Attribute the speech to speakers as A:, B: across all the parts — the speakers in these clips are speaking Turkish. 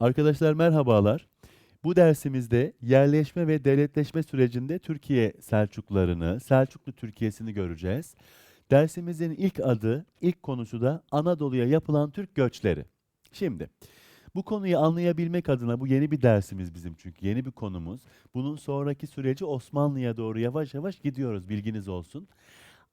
A: Arkadaşlar merhabalar. Bu dersimizde yerleşme ve devletleşme sürecinde Türkiye Selçuklularını, Selçuklu Türkiye'sini göreceğiz. Dersimizin ilk adı, ilk konusu da Anadolu'ya yapılan Türk göçleri. Şimdi bu konuyu anlayabilmek adına bu yeni bir dersimiz bizim çünkü yeni bir konumuz. Bunun sonraki süreci Osmanlı'ya doğru yavaş yavaş gidiyoruz bilginiz olsun.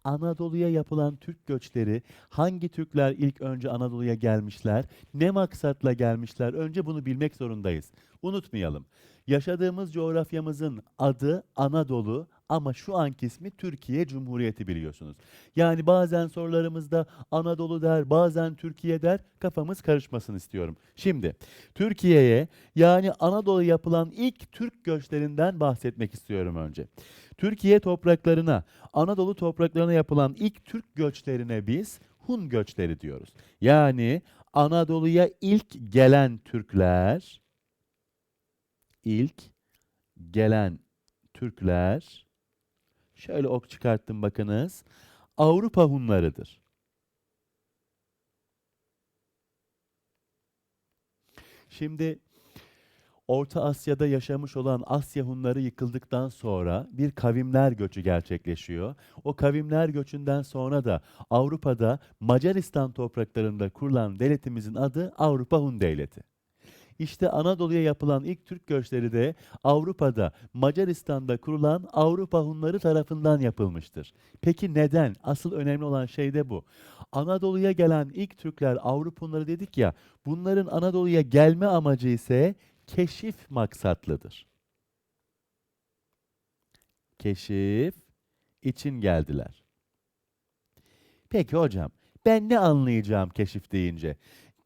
A: Anadolu'ya yapılan Türk göçleri, hangi Türkler ilk önce Anadolu'ya gelmişler, ne maksatla gelmişler, önce bunu bilmek zorundayız. Unutmayalım. Yaşadığımız coğrafyamızın adı Anadolu ama şu anki ismi Türkiye Cumhuriyeti biliyorsunuz. Yani bazen sorularımızda Anadolu der, bazen Türkiye der, kafamız karışmasın istiyorum. Şimdi Türkiye'ye yani Anadolu'ya yapılan ilk Türk göçlerinden bahsetmek istiyorum önce. Türkiye topraklarına, Anadolu topraklarına yapılan ilk Türk göçlerine biz Hun göçleri diyoruz. Yani Anadolu'ya ilk gelen Türkler, ilk gelen Türkler, şöyle ok çıkarttım bakınız, Avrupa Hunlarıdır. Şimdi Orta Asya'da yaşamış olan Asya Hunları yıkıldıktan sonra bir kavimler göçü gerçekleşiyor. O kavimler göçünden sonra da Avrupa'da Macaristan topraklarında kurulan devletimizin adı Avrupa Hun Devleti. İşte Anadolu'ya yapılan ilk Türk göçleri de Avrupa'da, Macaristan'da kurulan Avrupa Hunları tarafından yapılmıştır. Peki neden? Asıl önemli olan şey de bu. Anadolu'ya gelen ilk Türkler Avrupa Hunları dedik ya, bunların Anadolu'ya gelme amacı ise keşif maksatlıdır. Keşif için geldiler. Peki hocam, ben ne anlayacağım keşif deyince?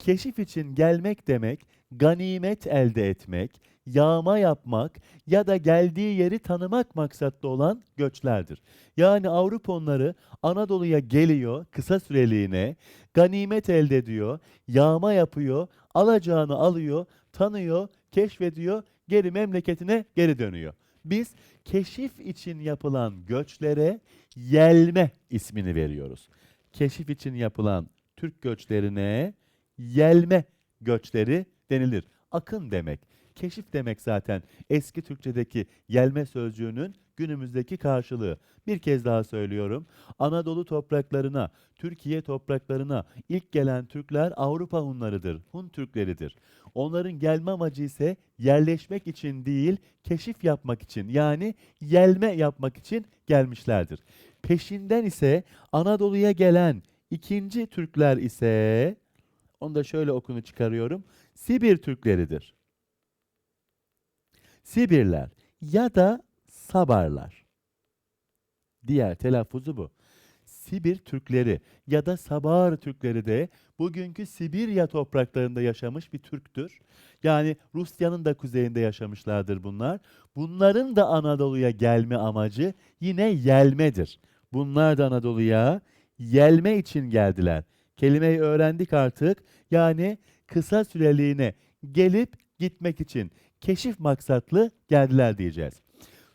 A: Keşif için gelmek demek, ganimet elde etmek, yağma yapmak ya da geldiği yeri tanımak maksatlı olan göçlerdir. Yani Avrupa onları Anadolu'ya geliyor kısa süreliğine, ganimet elde ediyor, yağma yapıyor, alacağını alıyor, tanıyor, keşfediyor, geri memleketine geri dönüyor. Biz keşif için yapılan göçlere yelme ismini veriyoruz. Keşif için yapılan Türk göçlerine yelme göçleri denilir. Akın demek. Keşif demek zaten eski Türkçedeki yelme sözcüğünün günümüzdeki karşılığı. Bir kez daha söylüyorum. Anadolu topraklarına, Türkiye topraklarına ilk gelen Türkler Avrupa Hunlarıdır, Hun Türkleridir. Onların gelme amacı ise yerleşmek için değil, keşif yapmak için yani yelme yapmak için gelmişlerdir. Peşinden ise Anadolu'ya gelen ikinci Türkler ise onu da şöyle okunu çıkarıyorum. Sibir Türkleridir. Sibirler ya da Sabarlar. Diğer telaffuzu bu. Sibir Türkleri ya da Sabar Türkleri de bugünkü Sibirya topraklarında yaşamış bir Türktür. Yani Rusya'nın da kuzeyinde yaşamışlardır bunlar. Bunların da Anadolu'ya gelme amacı yine yelmedir. Bunlar da Anadolu'ya yelme için geldiler. Kelimeyi öğrendik artık. Yani kısa süreliğine gelip gitmek için keşif maksatlı geldiler diyeceğiz.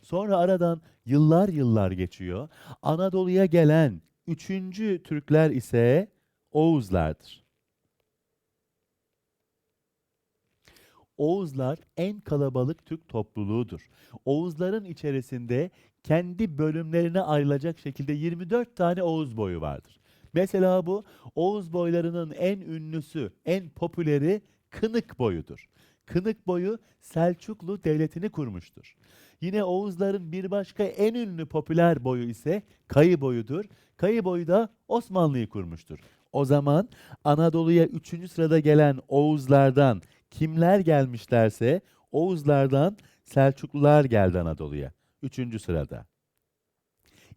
A: Sonra aradan yıllar yıllar geçiyor. Anadolu'ya gelen üçüncü Türkler ise Oğuzlardır. Oğuzlar en kalabalık Türk topluluğudur. Oğuzların içerisinde kendi bölümlerine ayrılacak şekilde 24 tane Oğuz boyu vardır. Mesela bu Oğuz boylarının en ünlüsü, en popüleri Kınık boyudur. Kınık boyu Selçuklu devletini kurmuştur. Yine Oğuzların bir başka en ünlü popüler boyu ise Kayı boyudur. Kayı boyu da Osmanlı'yı kurmuştur. O zaman Anadolu'ya 3. sırada gelen Oğuzlardan kimler gelmişlerse Oğuzlardan Selçuklular geldi Anadolu'ya. 3. sırada.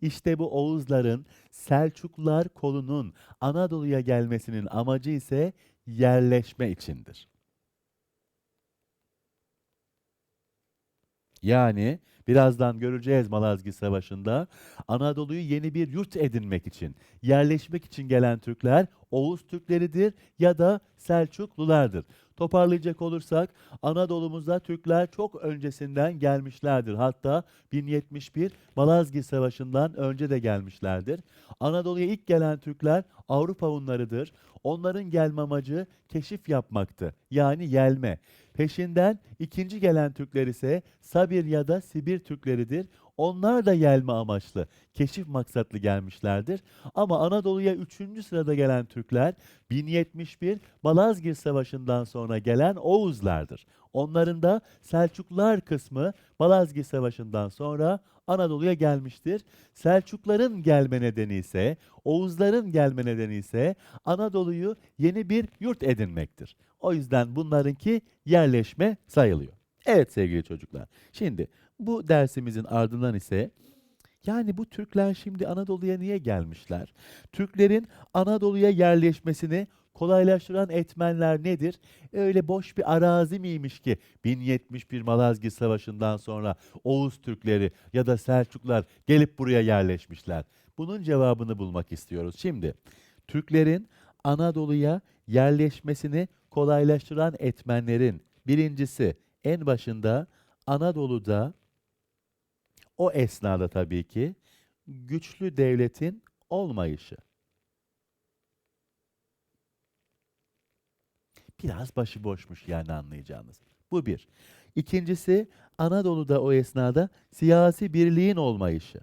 A: İşte bu Oğuzların Selçuklular kolunun Anadolu'ya gelmesinin amacı ise yerleşme içindir. Yani Birazdan göreceğiz Malazgirt Savaşı'nda. Anadolu'yu yeni bir yurt edinmek için, yerleşmek için gelen Türkler Oğuz Türkleridir ya da Selçuklulardır. Toparlayacak olursak Anadolu'muza Türkler çok öncesinden gelmişlerdir. Hatta 1071 Malazgirt Savaşı'ndan önce de gelmişlerdir. Anadolu'ya ilk gelen Türkler Avrupa Hunlarıdır. Onların gelme amacı keşif yapmaktı. Yani yelme. Peşinden ikinci gelen Türkler ise Sabir ya da Sibir Türkleridir. Onlar da yelme amaçlı, keşif maksatlı gelmişlerdir. Ama Anadolu'ya üçüncü sırada gelen Türkler 1071 Malazgirt Savaşı'ndan sonra gelen Oğuzlardır. Onların da Selçuklular kısmı Malazgirt Savaşı'ndan sonra Anadolu'ya gelmiştir. Selçukların gelme nedeni ise, Oğuzların gelme nedeni ise Anadolu'yu yeni bir yurt edinmektir. O yüzden bunlarınki yerleşme sayılıyor. Evet sevgili çocuklar. Şimdi bu dersimizin ardından ise yani bu Türkler şimdi Anadolu'ya niye gelmişler? Türklerin Anadolu'ya yerleşmesini kolaylaştıran etmenler nedir? Öyle boş bir arazi miymiş ki 1071 Malazgirt Savaşı'ndan sonra Oğuz Türkleri ya da Selçuklar gelip buraya yerleşmişler. Bunun cevabını bulmak istiyoruz. Şimdi Türklerin Anadolu'ya yerleşmesini kolaylaştıran etmenlerin birincisi en başında Anadolu'da o esnada tabii ki güçlü devletin olmayışı. Biraz başıboşmuş yani anlayacağınız. Bu bir. İkincisi Anadolu'da o esnada siyasi birliğin olmayışı.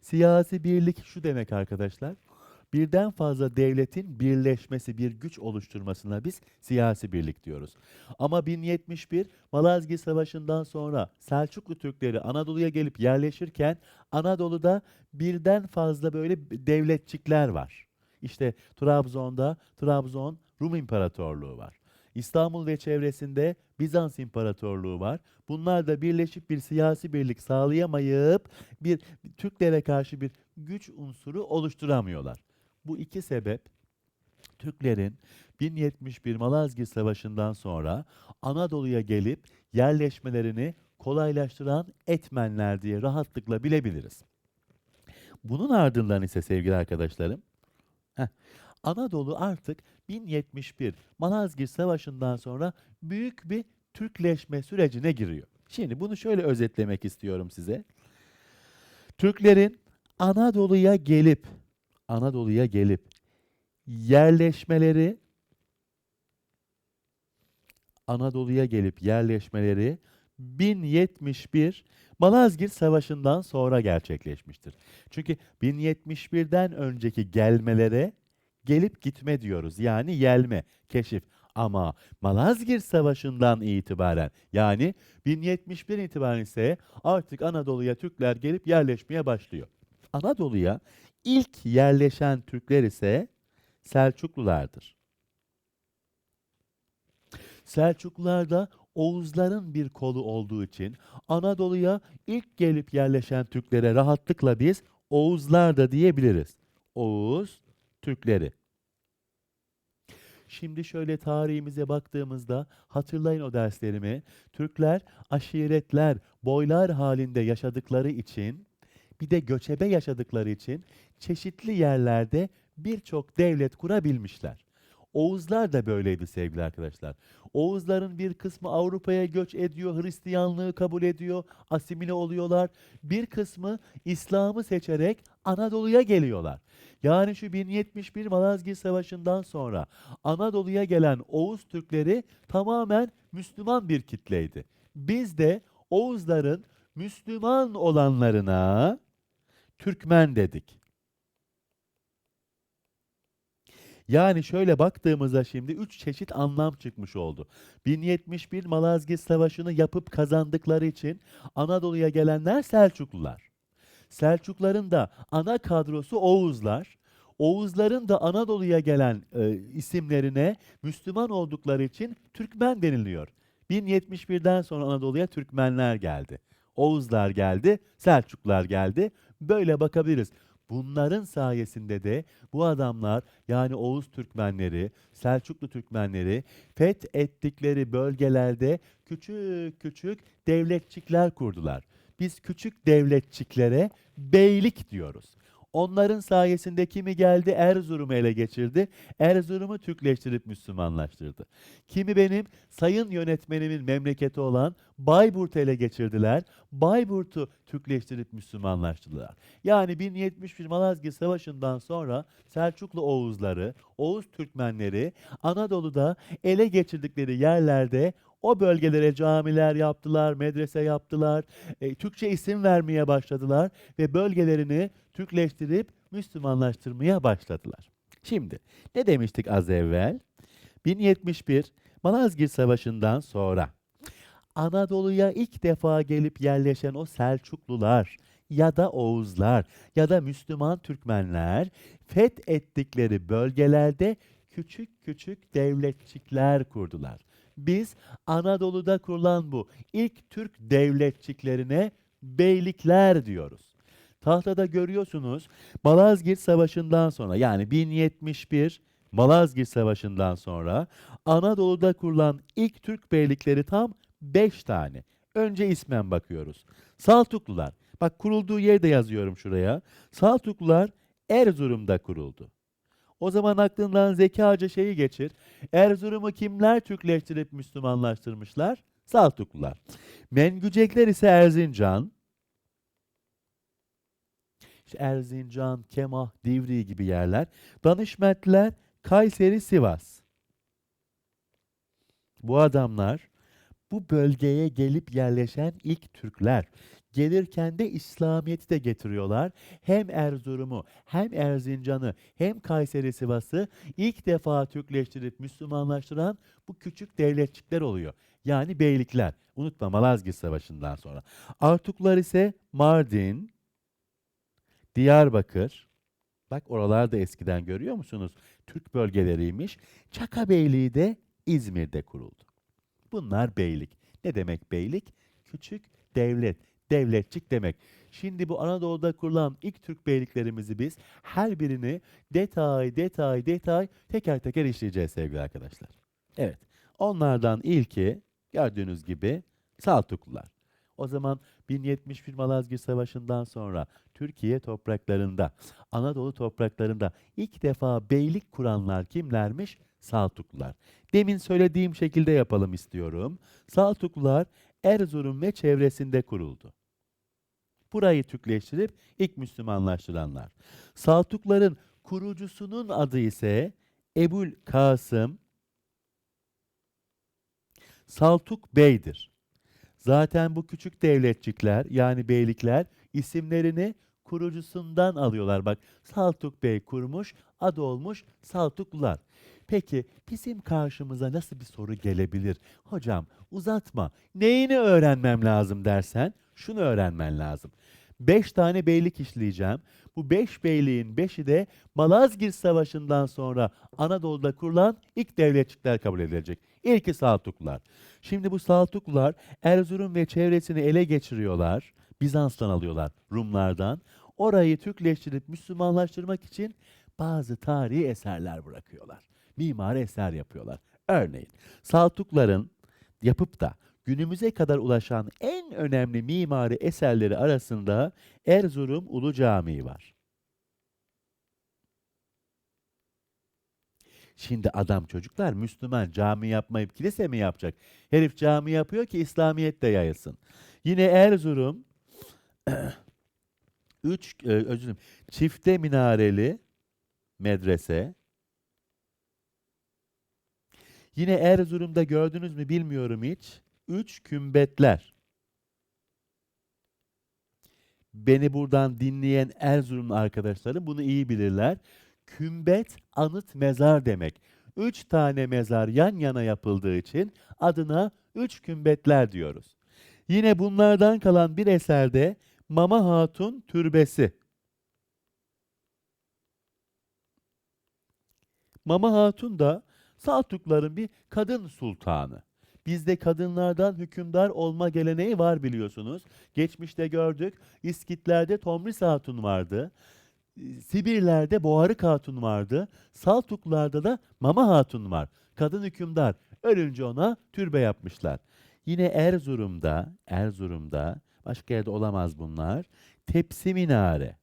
A: Siyasi birlik şu demek arkadaşlar. Birden fazla devletin birleşmesi, bir güç oluşturmasına biz siyasi birlik diyoruz. Ama 1071 Malazgirt Savaşı'ndan sonra Selçuklu Türkleri Anadolu'ya gelip yerleşirken Anadolu'da birden fazla böyle devletçikler var. İşte Trabzon'da Trabzon Rum İmparatorluğu var. İstanbul ve çevresinde Bizans İmparatorluğu var. Bunlar da birleşip bir siyasi birlik sağlayamayıp bir Türklere karşı bir güç unsuru oluşturamıyorlar. Bu iki sebep Türklerin 1071 Malazgirt Savaşı'ndan sonra Anadolu'ya gelip yerleşmelerini kolaylaştıran etmenler diye rahatlıkla bilebiliriz. Bunun ardından ise sevgili arkadaşlarım, heh, Anadolu artık 1071 Malazgirt Savaşı'ndan sonra büyük bir Türkleşme sürecine giriyor. Şimdi bunu şöyle özetlemek istiyorum size. Türklerin Anadolu'ya gelip Anadolu'ya gelip yerleşmeleri Anadolu'ya gelip yerleşmeleri 1071 Malazgirt Savaşı'ndan sonra gerçekleşmiştir. Çünkü 1071'den önceki gelmelere gelip gitme diyoruz. Yani yelme, keşif. Ama Malazgirt Savaşı'ndan itibaren yani 1071 itibaren ise artık Anadolu'ya Türkler gelip yerleşmeye başlıyor. Anadolu'ya ilk yerleşen Türkler ise Selçuklulardır. Selçuklular da Oğuzların bir kolu olduğu için Anadolu'ya ilk gelip yerleşen Türklere rahatlıkla biz Oğuzlar da diyebiliriz. Oğuz Türkleri. Şimdi şöyle tarihimize baktığımızda hatırlayın o derslerimi. Türkler aşiretler, boylar halinde yaşadıkları için bir de göçebe yaşadıkları için çeşitli yerlerde birçok devlet kurabilmişler. Oğuzlar da böyleydi sevgili arkadaşlar. Oğuzların bir kısmı Avrupa'ya göç ediyor, Hristiyanlığı kabul ediyor, asimile oluyorlar. Bir kısmı İslam'ı seçerek Anadolu'ya geliyorlar. Yani şu 1071 Malazgirt Savaşı'ndan sonra Anadolu'ya gelen Oğuz Türkleri tamamen Müslüman bir kitleydi. Biz de Oğuzların Müslüman olanlarına Türkmen dedik. Yani şöyle baktığımızda şimdi üç çeşit anlam çıkmış oldu. 1071 Malazgirt Savaşı'nı yapıp kazandıkları için Anadolu'ya gelenler Selçuklular. Selçukların da ana kadrosu Oğuzlar. Oğuzların da Anadolu'ya gelen e, isimlerine Müslüman oldukları için Türkmen deniliyor. 1071'den sonra Anadolu'ya Türkmenler geldi. Oğuzlar geldi, Selçuklular geldi. Böyle bakabiliriz. Bunların sayesinde de bu adamlar yani Oğuz Türkmenleri, Selçuklu Türkmenleri fethettikleri bölgelerde küçük küçük devletçikler kurdular. Biz küçük devletçiklere beylik diyoruz. Onların sayesinde kimi geldi Erzurum'u ele geçirdi. Erzurum'u Türkleştirip Müslümanlaştırdı. Kimi benim sayın yönetmenimin memleketi olan Bayburt'u ele geçirdiler. Bayburt'u Türkleştirip Müslümanlaştırdılar. Yani 1071 Malazgirt Savaşı'ndan sonra Selçuklu Oğuzları, Oğuz Türkmenleri Anadolu'da ele geçirdikleri yerlerde o bölgelere camiler yaptılar, medrese yaptılar, e, Türkçe isim vermeye başladılar ve bölgelerini Türkleştirip Müslümanlaştırmaya başladılar. Şimdi ne demiştik az evvel? 1071 Malazgirt Savaşı'ndan sonra Anadolu'ya ilk defa gelip yerleşen o Selçuklular ya da Oğuzlar ya da Müslüman Türkmenler fethettikleri bölgelerde küçük küçük devletçikler kurdular. Biz Anadolu'da kurulan bu ilk Türk devletçiklerine beylikler diyoruz. Tahtada görüyorsunuz Malazgirt Savaşı'ndan sonra yani 1071 Malazgirt Savaşı'ndan sonra Anadolu'da kurulan ilk Türk beylikleri tam 5 tane. Önce ismen bakıyoruz. Saltuklular. Bak kurulduğu yeri de yazıyorum şuraya. Saltuklular Erzurum'da kuruldu. O zaman aklından zekaca şeyi geçir. Erzurum'u kimler Türkleştirip Müslümanlaştırmışlar? Saltuklular. Mengücekler ise Erzincan. İşte Erzincan, Kemah, Divriği gibi yerler. Danışmetler Kayseri, Sivas. Bu adamlar bu bölgeye gelip yerleşen ilk Türkler. Gelirken de İslamiyet'i de getiriyorlar. Hem Erzurum'u, hem Erzincan'ı, hem Kayseri Sivas'ı ilk defa Türkleştirip Müslümanlaştıran bu küçük devletçikler oluyor. Yani beylikler. Unutma Malazgirt Savaşı'ndan sonra. Artuklar ise Mardin, Diyarbakır. Bak oralarda eskiden görüyor musunuz? Türk bölgeleriymiş. Çaka Beyliği de İzmir'de kuruldu. Bunlar beylik. Ne demek beylik? Küçük devlet, devletçik demek. Şimdi bu Anadolu'da kurulan ilk Türk beyliklerimizi biz her birini detay, detay, detay teker teker işleyeceğiz sevgili arkadaşlar. Evet, onlardan ilki gördüğünüz gibi Saltuklular. O zaman 1071 Malazgirt Savaşı'ndan sonra Türkiye topraklarında, Anadolu topraklarında ilk defa beylik kuranlar kimlermiş? Saltuklular. Demin söylediğim şekilde yapalım istiyorum. Saltuklular Erzurum ve çevresinde kuruldu. Burayı Türkleştirip ilk Müslümanlaştıranlar. Saltukların kurucusunun adı ise Ebul Kasım Saltuk Bey'dir. Zaten bu küçük devletçikler yani beylikler isimlerini kurucusundan alıyorlar. Bak Saltuk Bey kurmuş, adı olmuş Saltuklular. Peki bizim karşımıza nasıl bir soru gelebilir? Hocam uzatma. Neyini öğrenmem lazım dersen şunu öğrenmen lazım. Beş tane beylik işleyeceğim. Bu beş beyliğin beşi de Malazgirt Savaşı'ndan sonra Anadolu'da kurulan ilk devletçikler kabul edilecek. İlki Saltuklular. Şimdi bu Saltuklular Erzurum ve çevresini ele geçiriyorlar. Bizans'tan alıyorlar, Rumlardan. Orayı Türkleştirip Müslümanlaştırmak için bazı tarihi eserler bırakıyorlar. Mimari eser yapıyorlar. Örneğin Saltukların yapıp da günümüze kadar ulaşan en önemli mimari eserleri arasında Erzurum Ulu Camii var. Şimdi adam çocuklar Müslüman cami yapmayıp kilise mi yapacak? Herif cami yapıyor ki İslamiyet de yayılsın. Yine Erzurum üç e, özür dilerim, çifte minareli medrese. Yine Erzurum'da gördünüz mü bilmiyorum hiç. Üç kümbetler. Beni buradan dinleyen Erzurumlu arkadaşlarım bunu iyi bilirler. Kümbet anıt mezar demek. Üç tane mezar yan yana yapıldığı için adına üç kümbetler diyoruz. Yine bunlardan kalan bir eserde Mama Hatun Türbesi. Mama Hatun da Saltukların bir kadın sultanı. Bizde kadınlardan hükümdar olma geleneği var biliyorsunuz. Geçmişte gördük. İskitlerde Tomris Hatun vardı. Sibirler'de Boğarık Hatun vardı. Saltuklarda da Mama Hatun var. Kadın hükümdar. Ölünce ona türbe yapmışlar. Yine Erzurum'da, Erzurum'da, başka yerde olamaz bunlar. Tepsi minare.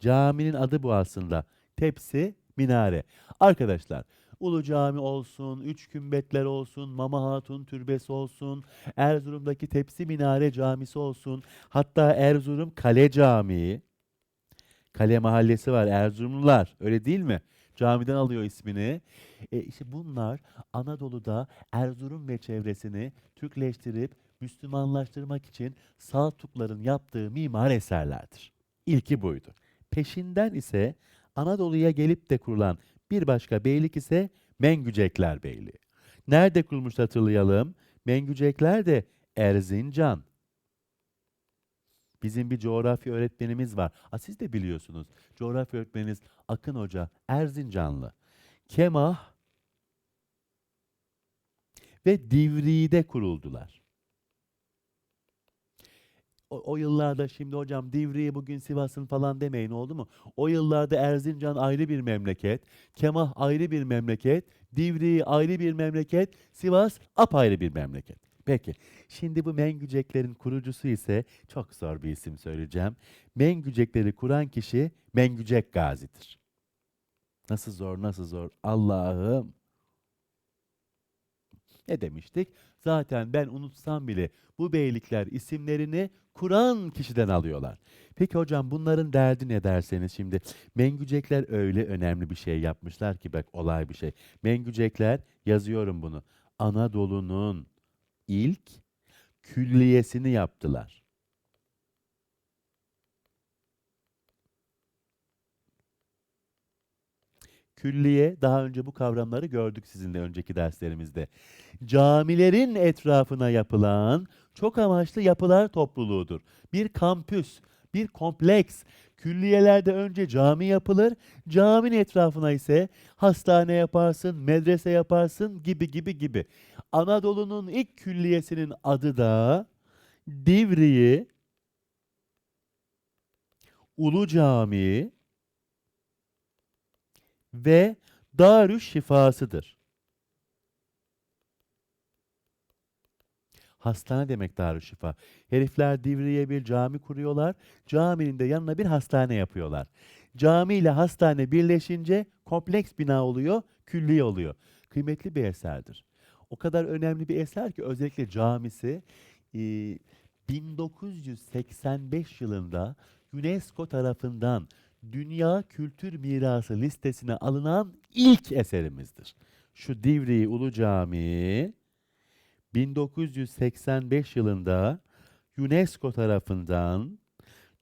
A: Caminin adı bu aslında. Tepsi minare. Arkadaşlar, Ulu Cami olsun, üç kümbetler olsun, Mama Hatun Türbesi olsun, Erzurum'daki Tepsi Minare Camisi olsun, hatta Erzurum Kale Camii, Kale Mahallesi var Erzurumlular, öyle değil mi? Camiden alıyor ismini. E işte bunlar Anadolu'da Erzurum ve çevresini Türkleştirip Müslümanlaştırmak için Saltukların yaptığı mimar eserlerdir. İlki buydu. Peşinden ise Anadolu'ya gelip de kurulan bir başka beylik ise Mengücekler Beyliği. Nerede kurulmuş hatırlayalım. Mengücekler de Erzincan. Bizim bir coğrafya öğretmenimiz var. A, siz de biliyorsunuz. Coğrafya öğretmeniniz Akın Hoca Erzincanlı. Kemah ve Divriği'de kuruldular. O, o yıllarda şimdi hocam Divriği bugün Sivas'ın falan demeyin oldu mu? O yıllarda Erzincan ayrı bir memleket, Kemah ayrı bir memleket, Divriği ayrı bir memleket, Sivas apayrı bir memleket. Peki, şimdi bu Mengüceklerin kurucusu ise çok zor bir isim söyleyeceğim. Mengücekleri kuran kişi Mengücek Gazi'dir. Nasıl zor, nasıl zor? Allah'ım. Ne demiştik? Zaten ben unutsam bile bu beylikler isimlerini kuran kişiden alıyorlar. Peki hocam bunların derdi ne derseniz şimdi Mengücekler öyle önemli bir şey yapmışlar ki bak olay bir şey. Mengücekler yazıyorum bunu. Anadolu'nun ilk külliyesini yaptılar. Külliye, daha önce bu kavramları gördük sizinle önceki derslerimizde. Camilerin etrafına yapılan çok amaçlı yapılar topluluğudur. Bir kampüs, bir kompleks. Külliyelerde önce cami yapılır, caminin etrafına ise hastane yaparsın, medrese yaparsın gibi gibi gibi. Anadolu'nun ilk külliyesinin adı da Divriği Ulu Camii ve Darüş Şifasıdır. Hastane demek Darüşşifa. Herifler Divriğe bir cami kuruyorlar. Caminin de yanına bir hastane yapıyorlar. Cami ile hastane birleşince kompleks bina oluyor, külliye oluyor. Kıymetli bir eserdir. O kadar önemli bir eser ki özellikle camisi e, 1985 yılında UNESCO tarafından Dünya Kültür Mirası listesine alınan ilk eserimizdir. Şu Divriği Ulu Camii 1985 yılında UNESCO tarafından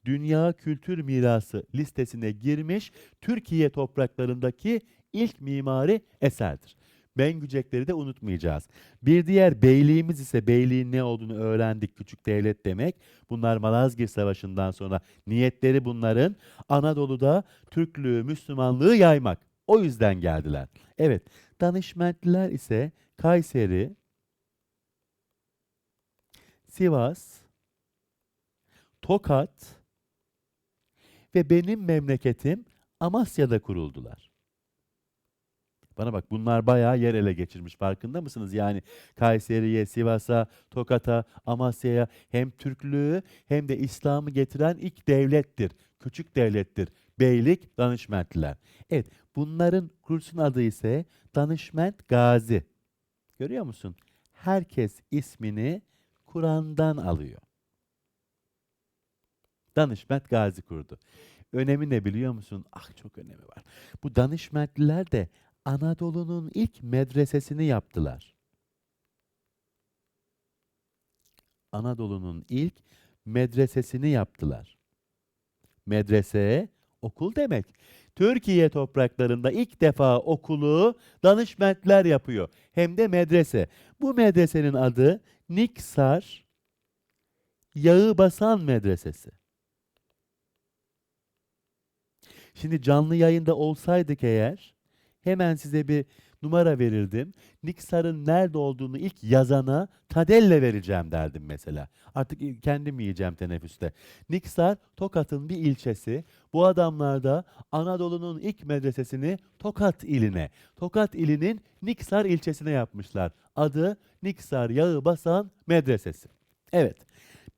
A: Dünya Kültür Mirası listesine girmiş Türkiye topraklarındaki ilk mimari eserdir. Mengücekleri de unutmayacağız. Bir diğer beyliğimiz ise beyliğin ne olduğunu öğrendik. Küçük devlet demek. Bunlar Malazgirt Savaşı'ndan sonra niyetleri bunların Anadolu'da Türklüğü, Müslümanlığı yaymak. O yüzden geldiler. Evet, danışmentliler ise Kayseri, Sivas, Tokat ve benim memleketim Amasya'da kuruldular. Bana bak bunlar bayağı yer ele geçirmiş farkında mısınız? Yani Kayseri'ye, Sivas'a, Tokat'a, Amasya'ya hem Türklüğü hem de İslam'ı getiren ilk devlettir. Küçük devlettir. Beylik, danışmentliler. Evet bunların kursun adı ise Danışment Gazi. Görüyor musun? Herkes ismini Kur'an'dan alıyor. Danışment Gazi kurdu. Önemi ne biliyor musun? Ah çok önemi var. Bu danışmentliler de Anadolu'nun ilk medresesini yaptılar. Anadolu'nun ilk medresesini yaptılar. Medrese okul demek. Türkiye topraklarında ilk defa okulu danışmentler yapıyor. Hem de medrese. Bu medresenin adı Niksar Yağı Basan Medresesi. Şimdi canlı yayında olsaydık eğer hemen size bir numara verirdim. Niksar'ın nerede olduğunu ilk yazana Tadelle vereceğim derdim mesela. Artık kendim yiyeceğim teneffüste. Niksar Tokat'ın bir ilçesi. Bu adamlar da Anadolu'nun ilk medresesini Tokat iline, Tokat ilinin Niksar ilçesine yapmışlar. Adı Niksar Yağı Basan Medresesi. Evet.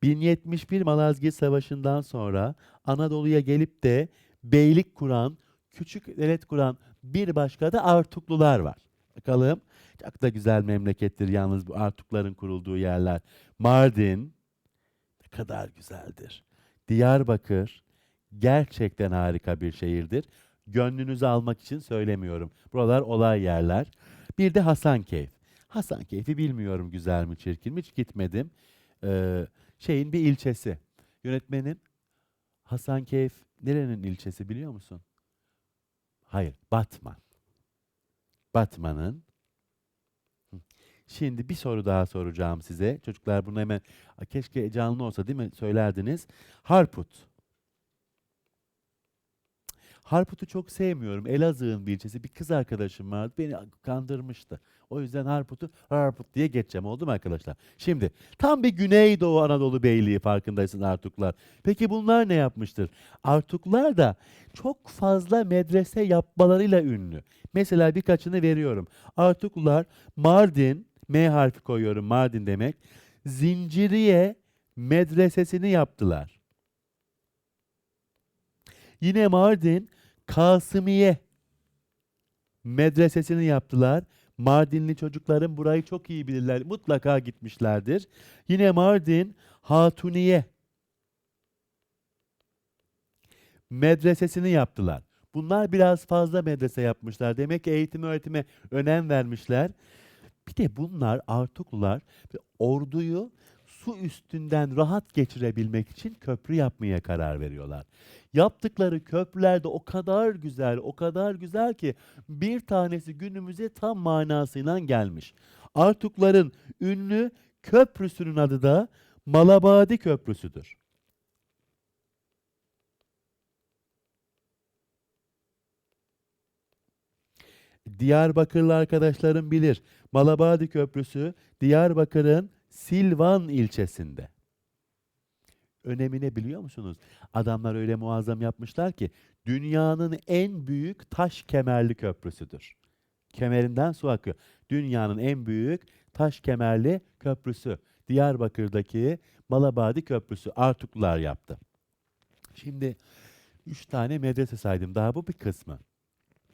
A: 1071 Malazgirt Savaşı'ndan sonra Anadolu'ya gelip de beylik kuran, küçük devlet kuran bir başka da Artuklular var. Bakalım. Çok da güzel memlekettir yalnız bu Artukların kurulduğu yerler. Mardin ne kadar güzeldir. Diyarbakır gerçekten harika bir şehirdir. Gönlünüzü almak için söylemiyorum. Buralar olay yerler. Bir de Hasankeyf. Hasankeyf'i bilmiyorum güzel mi çirkin mi hiç gitmedim. Ee, şeyin bir ilçesi. Yönetmenim Hasankeyf nerenin ilçesi biliyor musun? Hayır, Batman. Batman'ın. Şimdi bir soru daha soracağım size. Çocuklar bunu hemen "A, keşke canlı olsa değil mi söylerdiniz. Harput. Harput'u çok sevmiyorum. Elazığ'ın bir ilçesi. Bir kız arkadaşım vardı. Beni kandırmıştı. O yüzden Harput'u Harput diye geçeceğim. Oldu mu arkadaşlar? Şimdi tam bir Güneydoğu Anadolu Beyliği farkındaysın Artuklar. Peki bunlar ne yapmıştır? Artuklar da çok fazla medrese yapmalarıyla ünlü. Mesela birkaçını veriyorum. Artuklular Mardin, M harfi koyuyorum Mardin demek. Zinciriye medresesini yaptılar. Yine Mardin Kasımiye medresesini yaptılar. Mardinli çocukların burayı çok iyi bilirler. Mutlaka gitmişlerdir. Yine Mardin Hatuniye medresesini yaptılar. Bunlar biraz fazla medrese yapmışlar. Demek ki eğitim öğretime önem vermişler. Bir de bunlar Artuklular orduyu su üstünden rahat geçirebilmek için köprü yapmaya karar veriyorlar. Yaptıkları köprüler de o kadar güzel, o kadar güzel ki bir tanesi günümüze tam manasıyla gelmiş. Artukların ünlü köprüsünün adı da Malabadi Köprüsü'dür. Diyarbakırlı arkadaşlarım bilir. Malabadi Köprüsü Diyarbakır'ın Silvan ilçesinde. Önemini biliyor musunuz? Adamlar öyle muazzam yapmışlar ki dünyanın en büyük taş kemerli köprüsüdür. Kemerinden su akıyor. Dünyanın en büyük taş kemerli köprüsü. Diyarbakır'daki Malabadi Köprüsü Artuklular yaptı. Şimdi üç tane medrese saydım. Daha bu bir kısmı.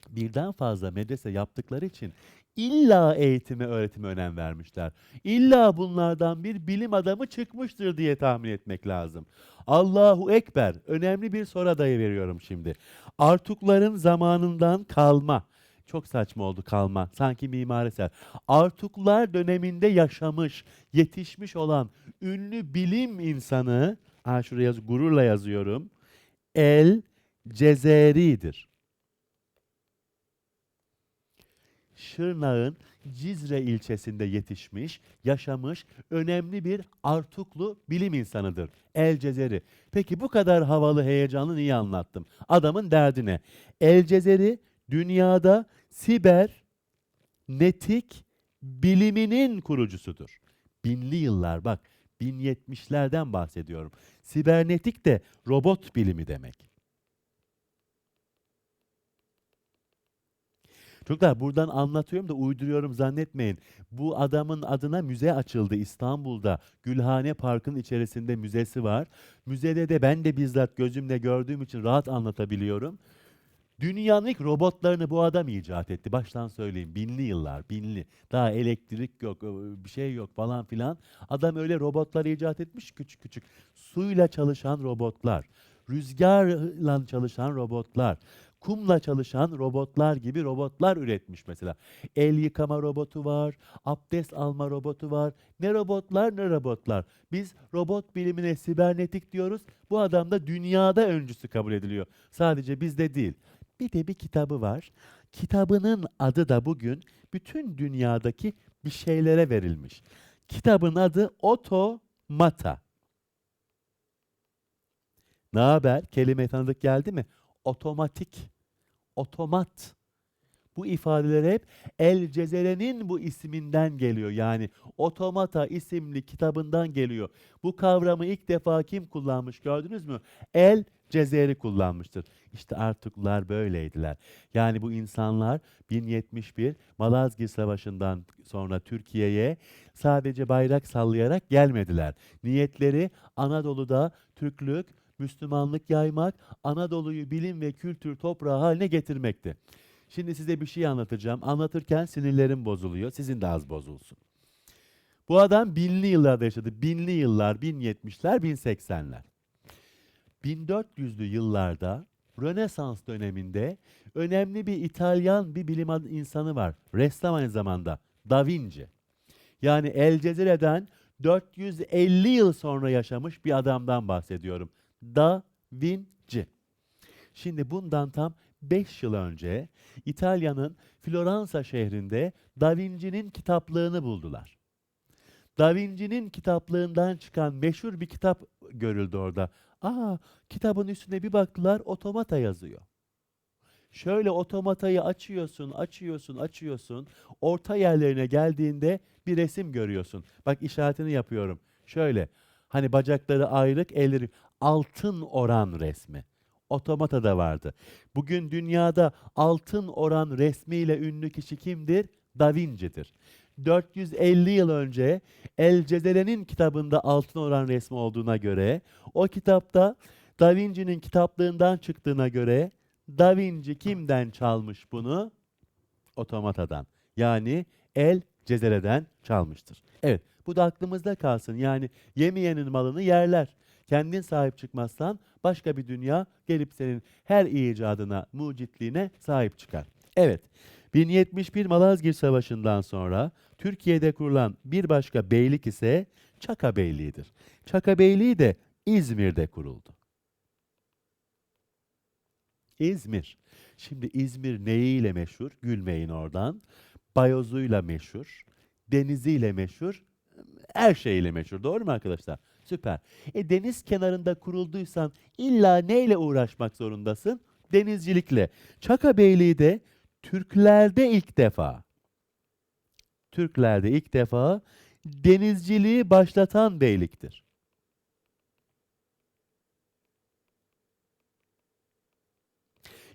A: Birden fazla medrese yaptıkları için illa eğitime, öğretime önem vermişler. İlla bunlardan bir bilim adamı çıkmıştır diye tahmin etmek lazım. Allahu Ekber. Önemli bir soru adayı veriyorum şimdi. Artukların zamanından kalma. Çok saçma oldu kalma. Sanki mimar eser. Artuklar döneminde yaşamış, yetişmiş olan ünlü bilim insanı, ha şuraya yaz, gururla yazıyorum. El Cezeri'dir. Şırnak'ın Cizre ilçesinde yetişmiş, yaşamış önemli bir Artuklu bilim insanıdır. El Cezeri. Peki bu kadar havalı, heyecanlı niye anlattım? Adamın derdine. El Cezeri dünyada siber netik biliminin kurucusudur. Binli yıllar bak 1070'lerden bahsediyorum. Sibernetik de robot bilimi demek. Çocuklar buradan anlatıyorum da uyduruyorum zannetmeyin. Bu adamın adına müze açıldı İstanbul'da. Gülhane Park'ın içerisinde müzesi var. Müzede de ben de bizzat gözümle gördüğüm için rahat anlatabiliyorum. Dünyanın ilk robotlarını bu adam icat etti. Baştan söyleyeyim. Binli yıllar, binli. Daha elektrik yok, bir şey yok falan filan. Adam öyle robotlar icat etmiş küçük küçük. Suyla çalışan robotlar, rüzgarla çalışan robotlar, kumla çalışan robotlar gibi robotlar üretmiş mesela. El yıkama robotu var, abdest alma robotu var. Ne robotlar ne robotlar. Biz robot bilimine sibernetik diyoruz. Bu adam da dünyada öncüsü kabul ediliyor. Sadece bizde değil. Bir de bir kitabı var. Kitabının adı da bugün bütün dünyadaki bir şeylere verilmiş. Kitabın adı Otomata. Ne haber? Kelime tanıdık geldi mi? Otomatik. Otomat. Bu ifadeler hep El Cezere'nin bu isminden geliyor. Yani Otomata isimli kitabından geliyor. Bu kavramı ilk defa kim kullanmış gördünüz mü? El Cezeri kullanmıştır. İşte Artuklular böyleydiler. Yani bu insanlar 1071 Malazgirt Savaşı'ndan sonra Türkiye'ye sadece bayrak sallayarak gelmediler. Niyetleri Anadolu'da Türklük, Müslümanlık yaymak, Anadolu'yu bilim ve kültür toprağı haline getirmekti. Şimdi size bir şey anlatacağım. Anlatırken sinirlerim bozuluyor. Sizin de az bozulsun. Bu adam binli yıllarda yaşadı. Binli yıllar, 1070'ler, 1080'ler. 1400'lü yıllarda Rönesans döneminde önemli bir İtalyan bir bilim insanı var. Ressam aynı zamanda. Da Vinci. Yani El Cezire'den 450 yıl sonra yaşamış bir adamdan bahsediyorum. Da Vinci. Şimdi bundan tam 5 yıl önce İtalya'nın Floransa şehrinde Da Vinci'nin kitaplığını buldular. Da Vinci'nin kitaplığından çıkan meşhur bir kitap görüldü orada. Aa, kitabın üstüne bir baktılar otomata yazıyor. Şöyle otomatayı açıyorsun, açıyorsun, açıyorsun. Orta yerlerine geldiğinde bir resim görüyorsun. Bak işaretini yapıyorum. Şöyle. Hani bacakları ayrık, elleri altın oran resmi. Otomata da vardı. Bugün dünyada altın oran resmiyle ünlü kişi kimdir? Da Vinci'dir. 450 yıl önce El Cezere'nin kitabında altın oran resmi olduğuna göre o kitapta Da Vinci'nin kitaplığından çıktığına göre Da Vinci kimden çalmış bunu? Otomatadan. Yani El Cezere'den çalmıştır. Evet, bu da aklımızda kalsın. Yani yemeyenin malını yerler. Kendin sahip çıkmazsan başka bir dünya gelip senin her icadına, mucitliğine sahip çıkar. Evet, 1071 Malazgirt Savaşı'ndan sonra Türkiye'de kurulan bir başka beylik ise Çaka Beyliği'dir. Çaka Beyliği de İzmir'de kuruldu. İzmir. Şimdi İzmir neyiyle meşhur? Gülmeyin oradan. Bayozuyla meşhur. Deniziyle meşhur. Her şeyle meşhur. Doğru mu arkadaşlar? Süper. E deniz kenarında kurulduysan illa neyle uğraşmak zorundasın? Denizcilikle. Çaka Beyliği de Türklerde ilk defa Türklerde ilk defa denizciliği başlatan beyliktir.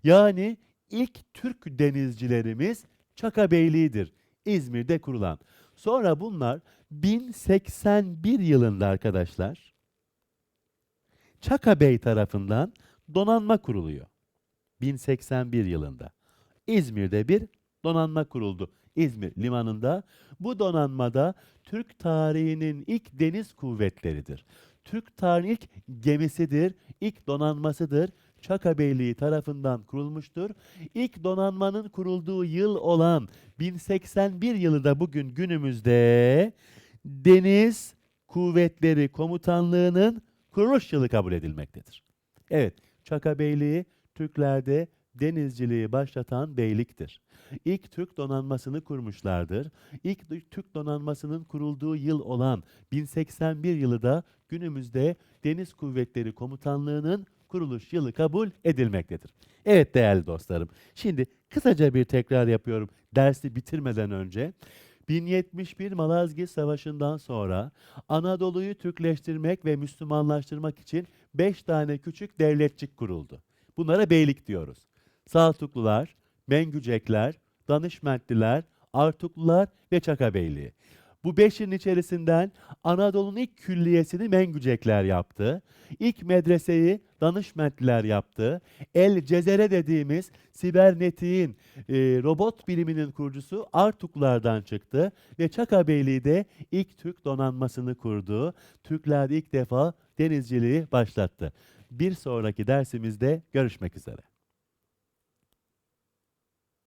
A: Yani ilk Türk denizcilerimiz Çaka Beyliği'dir. İzmir'de kurulan. Sonra bunlar 1081 yılında arkadaşlar Çaka Bey tarafından donanma kuruluyor. 1081 yılında. İzmir'de bir donanma kuruldu. İzmir limanında. Bu donanmada Türk tarihinin ilk deniz kuvvetleridir. Türk tarihinin ilk gemisidir, ilk donanmasıdır. Çaka Beyliği tarafından kurulmuştur. İlk donanmanın kurulduğu yıl olan 1081 yılı da bugün günümüzde Deniz Kuvvetleri Komutanlığı'nın kuruluş yılı kabul edilmektedir. Evet, Çaka Beyliği Türklerde denizciliği başlatan beyliktir. İlk Türk donanmasını kurmuşlardır. İlk Türk donanmasının kurulduğu yıl olan 1081 yılı da günümüzde Deniz Kuvvetleri Komutanlığı'nın kuruluş yılı kabul edilmektedir. Evet değerli dostlarım. Şimdi kısaca bir tekrar yapıyorum dersi bitirmeden önce. 1071 Malazgirt Savaşı'ndan sonra Anadolu'yu Türkleştirmek ve Müslümanlaştırmak için 5 tane küçük devletçik kuruldu. Bunlara beylik diyoruz. Saltuklular, Mengücekler, Danışmentliler, Artuklular ve Çaka Beyliği. Bu beşin içerisinden Anadolu'nun ilk külliyesini Mengücekler yaptı. İlk medreseyi Danışmentliler yaptı. El Cezere dediğimiz sibernetiğin, e, robot biliminin kurucusu Artuklardan çıktı. Ve Çaka Beyliği de ilk Türk donanmasını kurdu. Türkler ilk defa denizciliği başlattı. Bir sonraki dersimizde görüşmek üzere.